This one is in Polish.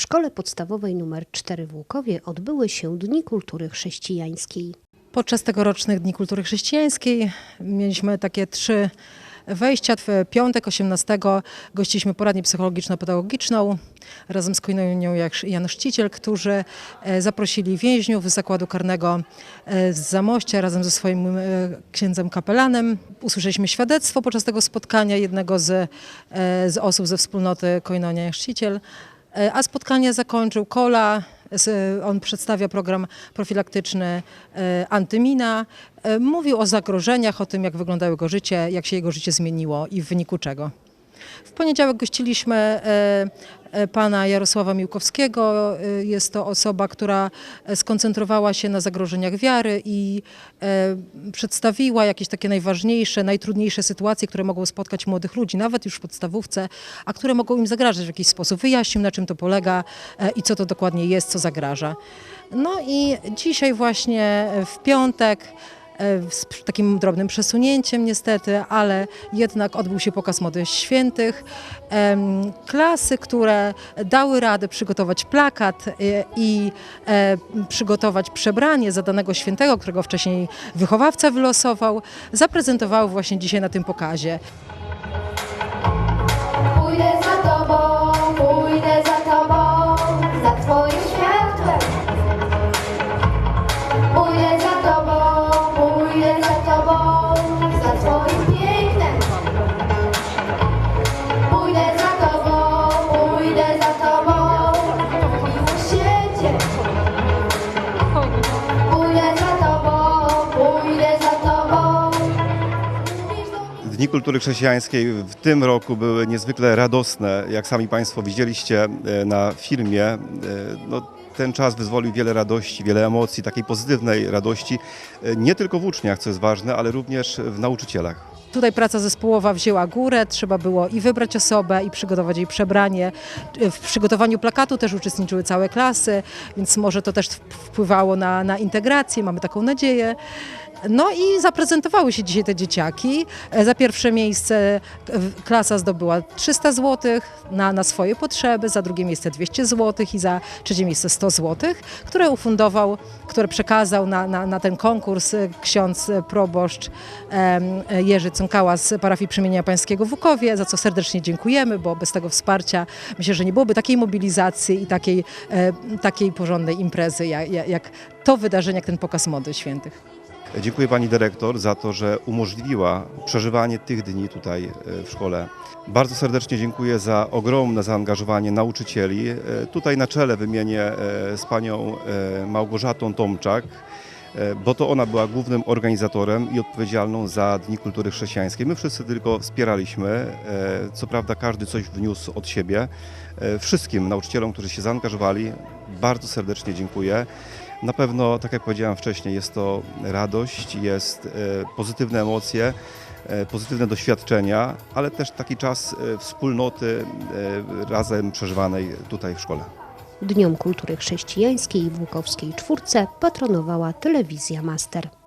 W szkole podstawowej nr 4 w Łukowie odbyły się Dni Kultury Chrześcijańskiej. Podczas tegorocznych Dni Kultury Chrześcijańskiej mieliśmy takie trzy wejścia. W piątek 18 gościliśmy poradnię psychologiczno-pedagogiczną razem z Koinonią Jan Szciciel, którzy e, zaprosili więźniów z zakładu karnego e, z Zamościa razem ze swoim e, księdzem kapelanem. Usłyszeliśmy świadectwo podczas tego spotkania jednego z, z osób ze wspólnoty Koinonia Jak Szciciel. E, A spotkanie zakończył Kola. Z- On przedstawia program profilaktyczny e, Antymina. E, Mówił o zagrożeniach, o tym, jak wyglądało jego życie, jak się jego życie zmieniło i w wyniku czego. W poniedziałek gościliśmy e, e, pana Jarosława Miłkowskiego. E, Jest to osoba, która skoncentrowała się na zagrożeniach wiary i przedstawiła jakieś takie najważniejsze, najtrudniejsze sytuacje, które mogą spotkać młodych ludzi, nawet już w podstawówce, a które mogą im zagrażać w jakiś sposób. Wyjaśnił, na czym to polega i co to dokładnie jest, co zagraża. No i dzisiaj właśnie w piątek z pr- takim drobnym przesunięciem niestety, ale jednak odbył się pokaz mody świętych. Klasy, które dały radę przygotować plakat e, i e, przygotować przebranie za danego świętego, którego wcześniej wychowawca wylosował, zaprezentowały właśnie dzisiaj na tym pokazie. Pójdę za tobą, pójdę za Dni Kultury Chrześcijańskiej w tym roku były niezwykle radosne. Jak sami Państwo widzieliście e, na filmie, e, no, ten czas wyzwolił wiele radości, wiele emocji, takiej pozytywnej radości, e, nie tylko w uczniach, co jest ważne, ale również w nauczycielach. Tutaj praca zespołowa wzięła górę, trzeba było i wybrać osobę, i przygotować jej przebranie. W przygotowaniu plakatu też uczestniczyły całe klasy, więc może to też wpływało na, na integrację, mamy taką nadzieję. No i zaprezentowały się dzisiaj te dzieciaki. E, Za pierwsze miejsce e, klasa zdobyła 300 zł na, na swoje potrzeby, za drugie miejsce 200 zł i za trzecie miejsce 100 zł, które ufundował, które przekazał na, na, na ten konkurs e, ksiądz proboszcz Jerzy Cąkała z parafii Przemienia Pańskiego w Łukowie, za co serdecznie dziękujemy, bo bez tego wsparcia myślę, że nie byłoby takiej mobilizacji i takiej, takiej porządnej imprezy, jak- jak to wydarzenie, jak ten pokaz mody świętych. Dziękuję Pani Dyrektor za to, że umożliwiła przeżywanie tych dni tutaj e, w szkole. Bardzo serdecznie dziękuję za ogromne zaangażowanie nauczycieli. E, Tutaj na czele wymienię e, z Panią Małgorzatą Tomczak, bo to ona była głównym organizatorem i odpowiedzialną za Dni Kultury Chrześcijańskiej. My wszyscy tylko wspieraliśmy. e, Co prawda każdy coś wniósł od siebie. E, Wszystkim nauczycielom, którzy się zaangażowali, bardzo serdecznie dziękuję. Na pewno, tak jak powiedziałem wcześniej, jest to radość, jest e, pozytywne emocje, e, pozytywne doświadczenia, ale też taki czas e, wspólnoty e, razem przeżywanej tutaj w szkole. Dniom Kultury Chrześcijańskiej w Łukowskiej Czwórce patronowała telewizja Master.